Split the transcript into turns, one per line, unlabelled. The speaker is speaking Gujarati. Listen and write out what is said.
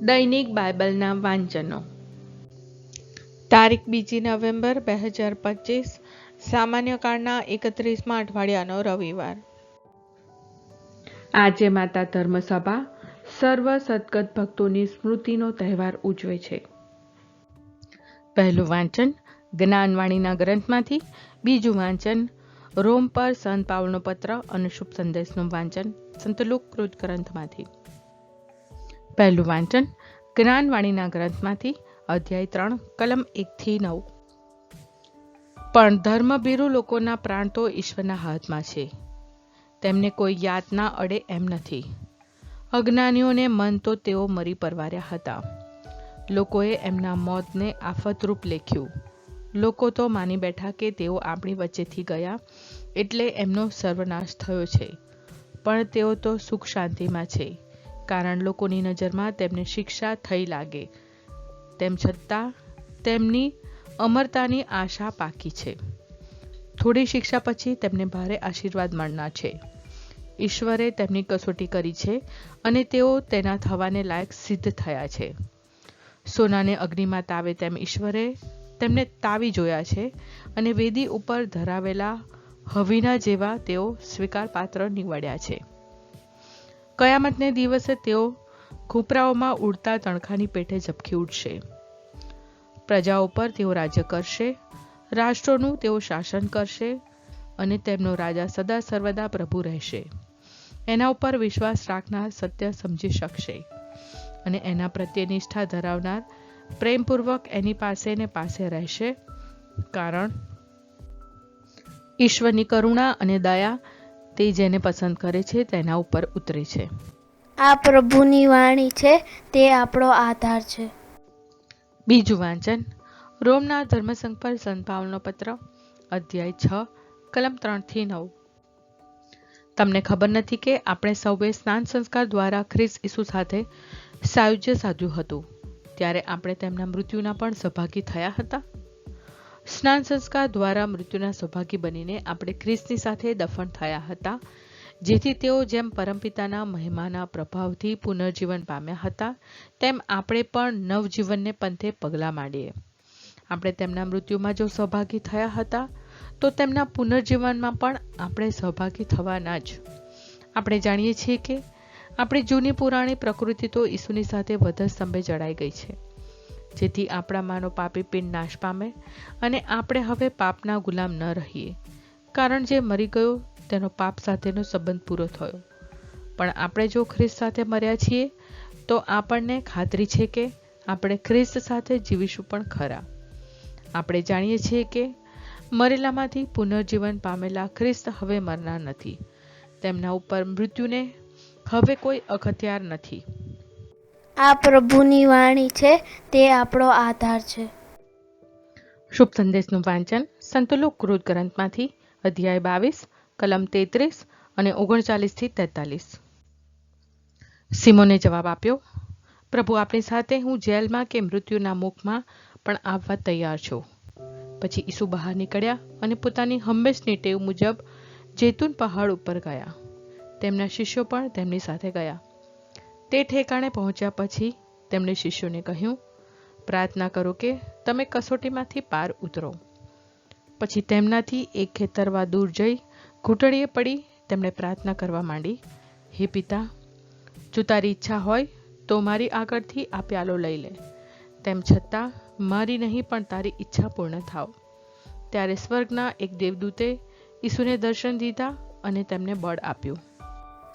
દૈનિક બાઇબલના વાંચનો. તારીખ બીજી નવેમ્બર બે હજાર પચીસ, સામાન્ય કાળના એકત્રીસમાં અઠવાડિયાનો રવિવાર. આજે માતા ધર્મસભા સર્વ સદગત ભક્તોની સ્મૃતિનો તહેવાર ઉજવે છે. પહેલું વાંચન જ્ઞાનવાણીના ગ્રંથમાંથી, બીજું વાંચન રોમ પર સંત પાવલનો પત્ર અને શુભ સંદેશનું વાંચન સંતલુકૃત ગ્રંથમાંથી. પહેલું વાંચન જ્ઞાનવાણીના ગ્રંથમાંથી અધ્યાય ત્રણ, કલમ એકથી નવ. પણ ધર્મભીરુ લોકોના પ્રાણ તો ઈશ્વરના હાથમાં છે. તેમને કોઈ યાતના અડે એમ નથી. અજ્ઞાનીઓને મન તો તેઓ મરી પરવાર્યા હતા. લોકોએ એમના મોતને આફતરૂપ લેખ્યું. લોકો તો માની બેઠા કે તેઓ આપણી વચ્ચેથી ગયા એટલે એમનો સર્વનાશ થયો છે. પણ તેઓ તો સુખ શાંતિમાં છે. કારણ લોકોની નજરમાં તેમને શિક્ષા થઈ લાગે. તેમ છતાં, તેમની અમરતાની આશા પાકી છે. થોડી શિક્ષા પછી તેમને ભારે આશીર્વાદ મળના છે. ઈશ્વરે તેમની કસોટી કરી છે અને તેઓ તેના થવાને લાયક સિદ્ધ થયા છે. સોનાને અગ્નિમાં તાવે તેમ ઈશ્વરે તેમને તાવી જોયા છે અને વેદી ઉપર ધરાવેલા હવિના જેવા તેઓ સ્વીકાર પાત્ર નીવડ્યા છે. કયામતને દિવસે તેઓ ખૂપરાઓમાં ઉડતા તણખાની પેટે ઝબકી ઉઠશે. પ્રજાઓ પર તેઓ રાજ્ય કરશે, રાષ્ટ્રોનું તેઓ શાસન કરશે અને તેમનો રાજા સદા સર્વદા પ્રભુ રહેશે. એના ઉપર વિશ્વાસ રાખનાર સત્ય સમજી શકશે અને એના પ્રત્યે નિષ્ઠા ધરાવનાર પ્રેમપૂર્વક એની પાસે ને પાસે રહેશે. કારણ, ઈશ્વરની કરુણા અને દયા તે જેને પસંદ કરે છે તેના ઉપર ઉતરે છે.
આ પ્રભુની વાણી છે તે આપણો આધાર છે.
બીજું વાંચન. રોમના ધર્મસંઘ પર સંત પાવલનો પત્ર અધ્યાય છ કલમ ત્રણથી નવ. તમને ખબર નથી કે આપણે સૌએ સ્નાન સંસ્કાર દ્વારા ખ્રિસ્ત ઈસુ સાથે સાયુજ્ય સાધ્યું હતું. ત્યારે આપણે તેમના મૃત્યુના પણ સહભાગી થયા હતા. સ્નાન સંસ્કાર દ્વારા મૃત્યુના સૌભાગી બનીને આપણે ખ્રિસ્તની સાથે દફન થયા હતા, જેથી તેઓ જેમ પરમપિતાના મહિમાના પ્રભાવથી પુનર્જીવન પામ્યા હતા, તેમ આપણે પણ નવજીવનને પંથે પગલાં માંડીએ. આપણે તેમના મૃત્યુમાં જો સહભાગી થયા હતા, તો તેમના પુનર્જીવનમાં પણ આપણે સહભાગી થવાના જ. આપણે જાણીએ છીએ કે આપણી જૂની પુરાણી પ્રકૃતિ તો ઈસુની સાથે વધસ્તંભે જડાઈ ગઈ છે. જેથી આપણામાંનો પાપી પિંડ નાશ પામે અને આપણે હવે પાપના ગુલામ ન રહીએ. કારણ જે મરી ગયો, તેનો પાપ સાથેનો સંબંધ પૂરો થયો. પણ આપણે જો ખ્રિસ્ત સાથે મર્યા છીએ, તો આપણને ખાતરી છે કે આપણે ખ્રિસ્ત સાથે જીવીશું પણ ખરા. આપણે જાણીએ છીએ કે મરેલામાંથી પુનર્જીવન પામેલા ખ્રિસ્ત હવે મરનાર નથી. તેમના ઉપર મૃત્યુને હવે કોઈ અખત્યાર નથી.
આ પ્રભુની વાણી છે, તે આપણો આધાર છે.
શુભ સંદેશનું વાંચન સંતુલુક કૃત ગ્રંથમાંથી અધ્યાય બાવીસ, કલમ તેત્રીસ અને ઓગણચાલીસથી તેતાલીસ. સિમોને જવાબ આપ્યો, પ્રભુ, આપણી સાથે હું જેલમાં કે મૃત્યુના મુખમાં પણ આવવા તૈયાર છું. પછી ઈસુ બહાર નીકળ્યા અને પોતાની હંમેશની ટેવ મુજબ જૈતુન પહાડ ઉપર ગયા. તેમના શિષ્યો પણ તેમની સાથે ગયા. તે ઠેકાણે પહોંચ્યા પછી તેમણે શિષ્યોને કહ્યું, પ્રાર્થના કરો કે તમે કસોટીમાંથી પાર ઉતરો. પછી તેમનાથી એક ખેતરવા દૂર જઈ ઘૂંટણીએ પડી તેમણે પ્રાર્થના કરવા માંડી, હે પિતા, જો તારી ઈચ્છા હોય તો મારી આગળથી આ પ્યાલો લઈ લે. તેમ છતાં મારી નહીં પણ તારી ઈચ્છા પૂર્ણ થાવ. ત્યારે સ્વર્ગના એક દેવદૂતે ઈસુને દર્શન દીધા અને તેમને બળ આપ્યું.